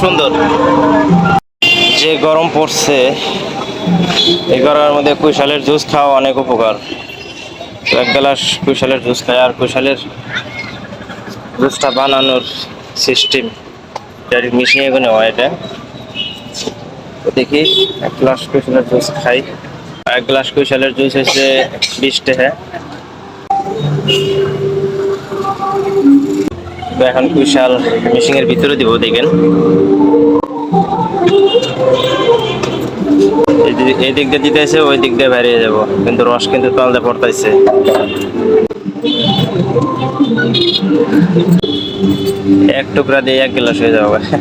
সুন্দর। যে গরম পড়ছে, এই গরমের মধ্যে কুশালের জুস খাওয়া অনেক উপকার। এক গ্লাস কুশালের জুস খাই, আর কুশালের জুসটা বানানোর সিস্টেম মিশিয়ে এগোনে হয় এটা। দেখি, এক গ্লাস কুশালের জুস খাই। এক গ্লাস কুশালের জুস হচ্ছে বিশ টাকা তো এখন কুশাল মেশিং এর ভিতরে দিব, দেখেন। এই দিক- দিয়ে দিতেছে ওই দিক দিয়ে বেরিয়ে যাব। কিন্তু রস কিন্তু তলদে পড়তাইছে। এক টুকরা দিয়ে এক গ্লাস হয়ে যাবে।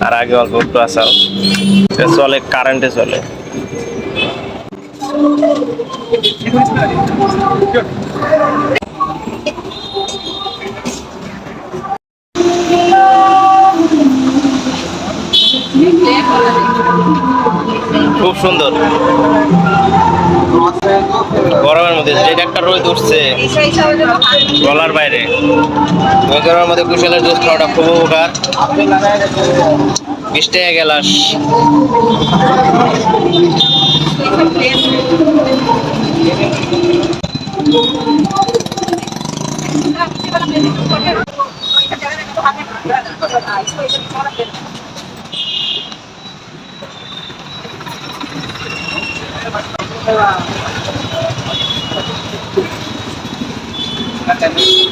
আর আগে অল্প একটু এটা চলে কারেন্টে চলে। খুব সুন্দর। গরমের মধ্যে যেটা একটা রোদ উঠছে, গলার বাইরে। গরমের মধ্যে কুশলের দুধ খাওয়াটা খুব উপকার। বৃষ্টি টাকা গেলাস। なんかね